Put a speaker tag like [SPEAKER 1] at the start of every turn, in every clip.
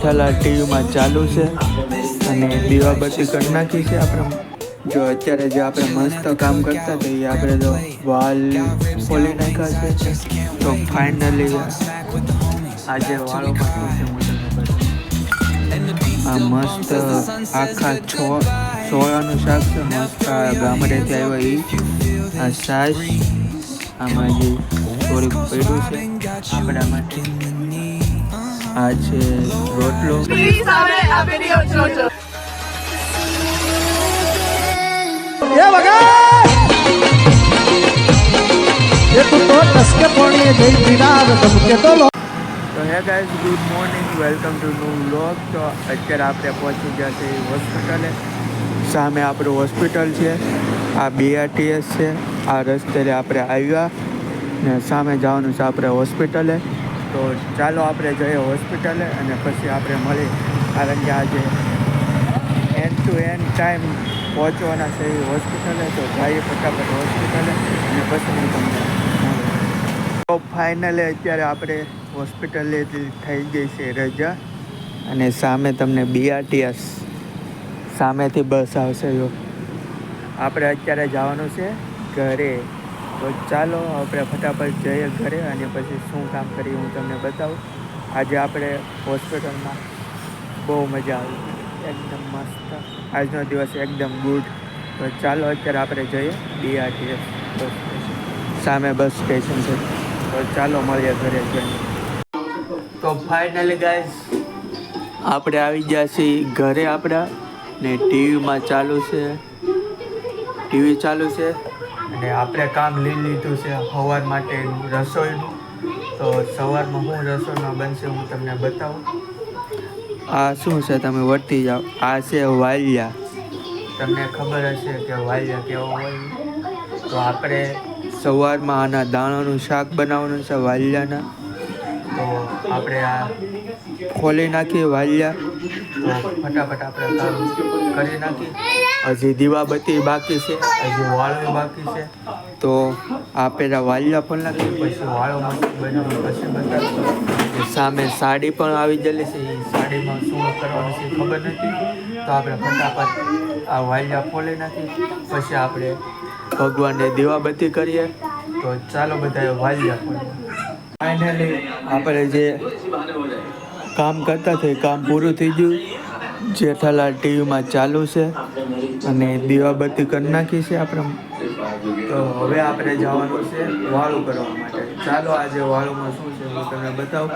[SPEAKER 1] જેઠાલાલ ટીવીમાં ચાલુ છે અને દીવાબત્તી કરી નાખી છે આપણે. જો અત્યારે જે આપણે મસ્ત કામ કરતા હતા, એ આપણે તો વાલ ખોલી નાખ્યા છે. તો ફાઇનલી આજે બતાવું. આ મસ્ત આખા છ, સોયાનું શાક છે, મસ્ત ગામડેથી આવ્યો એ આ સાસ, આમાં જે થોડીક પડ્યું છે આપણા માટે આ છે રોટલો
[SPEAKER 2] તો
[SPEAKER 1] hey guys good morning welcome to new vlog તો અત્યારે આપણે પહોંચી ગયા છે હોસ્પિટલે સામે આપણું હોસ્પિટલ છે. આ બીઆરટીએસ છે. આ રસ્તે આપણે આવ્યા ને સામે જવાનું છે આપણે હોસ્પિટલે તો ચાલો આપણે જઈએ હોસ્પિટલે અને પછી આપણે મળી. કારણ કે આજે એન્ડ ટુ એન્ડ ટાઈમ પહોંચવાના છે એ હોસ્પિટલે. તો જઈએ ફટાફટ હોસ્પિટલે અને પછી હું તમને તો ફાઇનલી અત્યારે આપણે હોસ્પિટલે થઈ ગઈ છે રજા. અને સામે તમને બીઆરટીએસ સામેથી બસ આવશે. આપણે અત્યારે જવાનું છે ઘરે. તો ચાલો આપણે ફટાફટ જઈએ ઘરે અને પછી શું કામ કરીએ હું તમને બતાવું. આજે આપણે હોસ્પિટલમાં બહુ મજા આવી. એકદમ મસ્ત. આજનો દિવસ એકદમ ગુડ. તો ચાલો અત્યારે આપણે જઈએ બીઆરટીએસ બસ સામે બસ સ્ટેશન છે. તો ચાલો મળીએ ઘરે જઈને. તો ફાઇનલી ગાઈઝ આપણે આવી ગયા છીએ ઘરે આપણા ને ટીવીમાં ચાલુ છે. ટીવી ચાલુ છે. અને આપણે કામ લઈ લીધું છે સવાર માટે રસોઈનું તો સવારમાં હું રસોઈમાં બનશે હું તમને બતાવું. આ શું છે તમે વર્તી જાઓ? આ છે વાલિયા. તમને ખબર હશે કે વાલિયા કેવો હોય. તો આપણે સવારમાં આના દાણાનું શાક બનાવવાનું છે વાલિયાના. તો આપણે આ ખોલી નાખીએ વાલિયા. તો ફટાફટ આપણે કામ કરી નાખીએ. હજી દીવાબત્તી બાકી છે. હજી વાળો બાકી છે. તો આ પહેલાં વાલિયા પણ નાખી પછી વાળો મસ્ત પછી બતાવીશું સામે સાડી પણ આવી ગયેલી છે. એ સાડીમાં શું કરવાનું છે ખબર નથી. તો આપણે ફટાફટ આ વાલિયા ખોલી નાખી. પછી આપણે ભગવાનને દીવાબત્તી કરીએ. તો ચાલો બધા વાલિયા ખોલીએ ફાઇનલી આપણે જે કામ કરતા એ કામ પૂરું થઈ ગયું. જેઠાલાલ ટીવીમાં ચાલુ છે અને દીવાબત્તી કરી નાખી છે આપણે. તો હવે આપણે જવાનું છે વાળું કરવા માટે. ચાલો આજે વાળુમાં શું છે હું તમને બતાવું.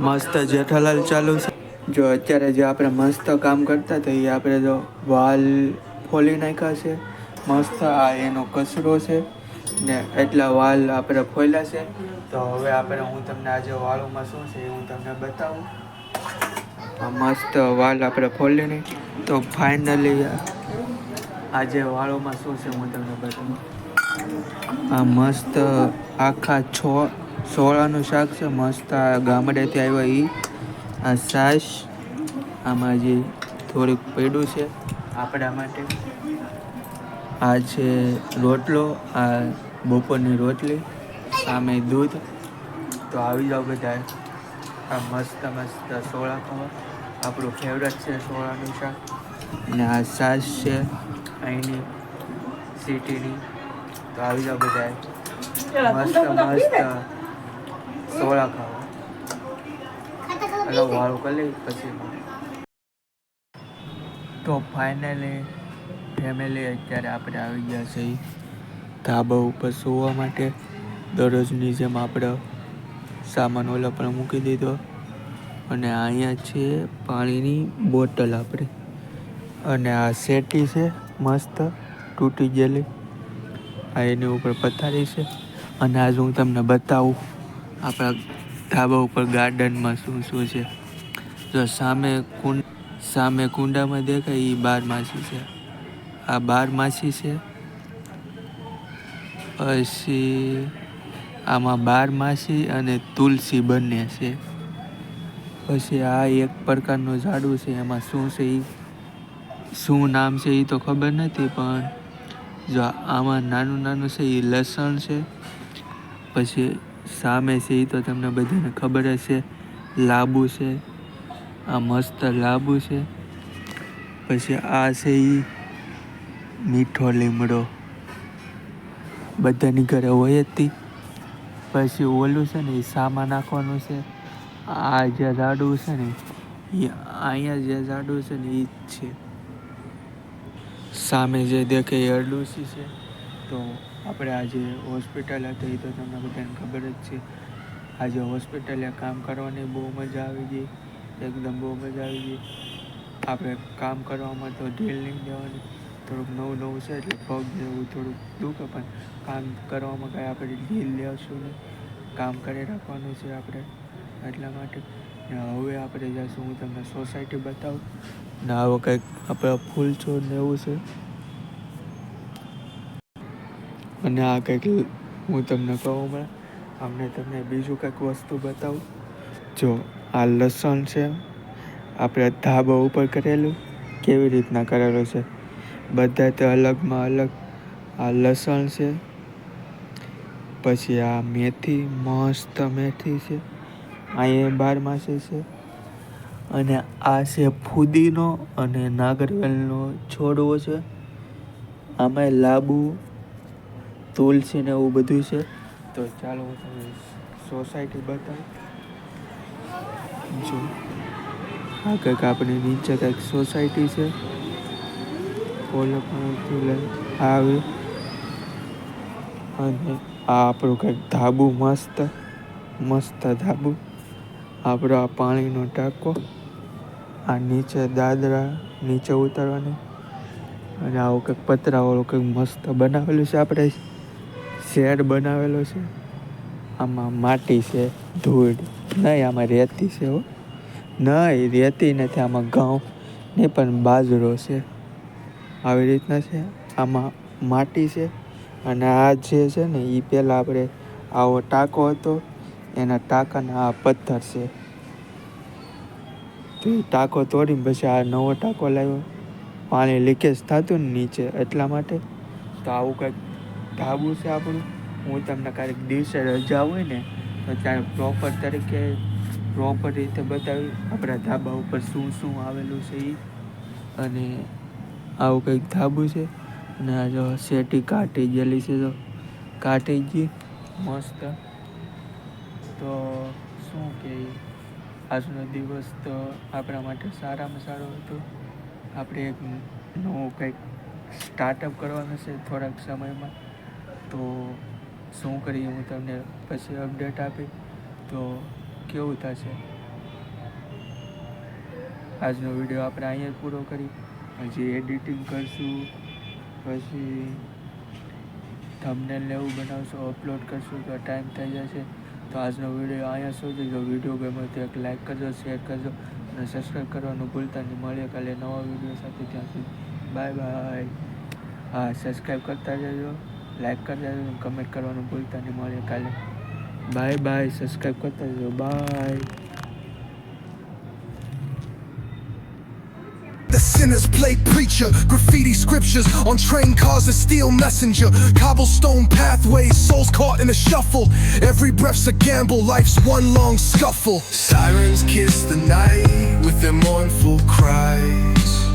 [SPEAKER 1] મસ્ત જેઠાલાલ ચાલુ છે. જો અત્યારે જે આપણે મસ્ત કામ કરતા હતા એ આપણે જો વાલ ફોલી નાખ્યા છે. મસ્ત આ એનો કચરો છે ને એટલા વાલ આપણે ફોલ્યા છે. તો હવે આપણે હું તમને આજે વાળુમાં શું છે એ હું તમને બતાવું. આ મસ્ત વાલ આપણે ફોલીને તો ફાઇનલી આજે વાળોમાં શું છે હું તમને બતાવું. આ મસ્ત આખા છ, સોળાનું શાક છે, મસ્ત આ ગામડેથી આવ્યો એ આ સાસ, આમાં જે થોડુંક પડ્યું છે, આપણા માટે. આ છે રોટલો, આ બપોરની રોટલી, સામે દૂધ. તો આવી જાઓ બધા આ મસ્ત મસ્ત સોળા ખાવા. આપણું ફેવરેટ છે સોળાનું શાક. અને આ સાસ છે. અહીંની સિટીની. તો આવી જાઓ બધા મસ્ત. મસ્ત સોળા ખાવા. હલો વાળું કરી લઈ પછી તો ફાઇનલી ફેમિલી અત્યારે આપણે આવી ગયા છે ધાબા ઉપર સુવા માટે. દરરોજની જેમ આપણે સામાન ઓલા પણ મૂકી દીધો. અને અહીંયા છે પાણીની બોટલ આપણી. અને આ શેટી છે, મસ્ત, તૂટી ગયેલી. આ એની ઉપર પથારી છે. અને આજ હું તમને બતાવું આપણા ધાબા ઉપર ગાર્ડનમાં શું શું છે. જો સામે કુંડ, સામે કુંડામાં દેખાય એ બાર માસી છે. આ બાર માસી છે. પછી આમાં બાર માસી અને તુલસી બંને છે. પછી આ એક પ્રકારનું ઝાડું છે, એમાં શું છે એ શું નામ છે એ તો ખબર નથી, પણ જો આમાં નાનું નાનું છે એ લસણ છે. પછી સામે છે એ તો તમને બધાને ખબર જ છે, લાંબુ છે, આ મસ્ત લાંબુ છે. પછી આ છે એ મીઠો લીમડો. બધાની ઘરે હોય જ તી. પછી ઓલું છે ને એ સામા નાખવાનું છે. આ જે ઝાડું છે ને એ અહીંયા જે ઝાડું છે ને એ જ છે. સામે જે દેખે એ અરડુસી છે. તો આપણે આજે હોસ્પિટલ હતી એ તો તમને બધાને ખબર જ છે. આજે હોસ્પિટલે કામ કરવાની બહુ મજા આવી ગઈ, એકદમ બહુ મજા આવી ગઈ. આપણે કામ કરવામાં તો ઢીલ નહીં દેવાની, થોડુંક નવું નવું છે એટલે પગ જેવું થોડુંક દુખે, પણ કામ કરવામાં કાંઈ આપણે ઢીલ લેશું નહીં. કામ કરી રાખવાનું છે આપણે. એટલા માટે. હવે આપણે જઈશું હું તમને સોસાયટી બતાવું. ને આવો કંઈક આપણે ફૂલ છોડ ને એવું છે. અને આ કંઈક હું તમને કહું હમણાં. અમને તમને બીજું કંઈક વસ્તુ બતાવું. જો, આ લસણ છે. આપણે ધાબા ઉપર કરેલું. કેવી રીતના કરેલું છે? બધા તે અલગમાં અલગ. આ લસણ છે. પછી આ મેથી, મસ્ત મેથી છે. અહીંયા બારમાસી છે. અને આ છે ફુદીનો અને નાગરવેલનો છોડવો છે. આમાં લાંબુ, તુલસી ને એવું બધું છે. તો ચાલો હું તમને સોસાયટી બતાવું. આ કંઈક આપણી નીચે કંઈક સોસાયટી છે. ઓલો આવે. અને આ આપણું કંઈક ધાબુ, મસ્ત મસ્ત ધાબુ. આપણો આ પાણીનો ટાંકો, આ નીચે દાદરા, નીચે ઉતરવાની. અને આવું કંઈક પતરાવાળું કંઈક મસ્ત બનાવેલું છે આપણે. શેડ બનાવેલો છે. આમાં માટી છે, ધૂળ. નહીં, આમાં રેતી છે હો. નહીં, રેતી નથી, આમાં ઘઉં. નહીં, પણ બાજરો છે. આવી રીતના છે. આમાં માટી છે. અને આ જે છે ને એ પહેલાં આપણે આવો ટાંકો હતો. એના ટાંકાના આ પથ્થર છે. તો એ ટાંકો તોડીને પછી આ નવો ટાંકો લાવ્યો. પાણી લીકેજ થતું ને નીચે એટલા માટે. તો આવું કંઈક ધાબુ છે આપણું. હું તમને ક્યારેક દિવસે રજા હોય ને, તો ત્યારે પ્રોપર તરીકે પ્રોપર રીતે બતાવી આપણા ધાબા ઉપર શું શું આવેલું છે એ અને આવું કંઈક ધાબુ છે. અને આ જો શેટી કાટી ગયેલી છે તો કાટી ગઈ. મસ્ત. તો શું કે આજનો દિવસ તો આપણા માટે સારામાં સારો હતો. આપણે એક નવું કંઈક સ્ટાર્ટઅપ કરવાનું છે થોડાક સમયમાં. તો શું કરીએ હું તમને પછી અપડેટ આપી તો કેવું થશે? આજનો વીડિયો આપણે અહીંયા પૂરો કરી. હજી એડિટિંગ કરશું. પછી થંબનેલ ને એવું બનાવશું અપલોડ કરશું તો ટાઈમ થઈ જશે. તો આજનો વીડિયો અહીંયા સુધી. જો વીડિયો ગમે તો એક લાઇક કરજો શેર કરજો અને સબસ્ક્રાઈબ કરવાનું ભૂલતા નહીં. મળીએ કાલે નવા વીડિયો સાથે ત્યાં સુધી બાય બાય હા સબસ્ક્રાઈબ કરતા જજો લાઇક કરતા જજો કમેન્ટ કરવાનું ભૂલતા નહીં. મળીએ કાલે. બાય બાય સબસ્ક્રાઈબ કરતા જજો. Bye
[SPEAKER 3] sinners play preacher, graffiti scriptures on train cars, a steel messenger, cobblestone pathways, souls caught in a shuffle. Every breath's a gamble, life's one long scuffle. Sirens kiss the night with their mournful cries.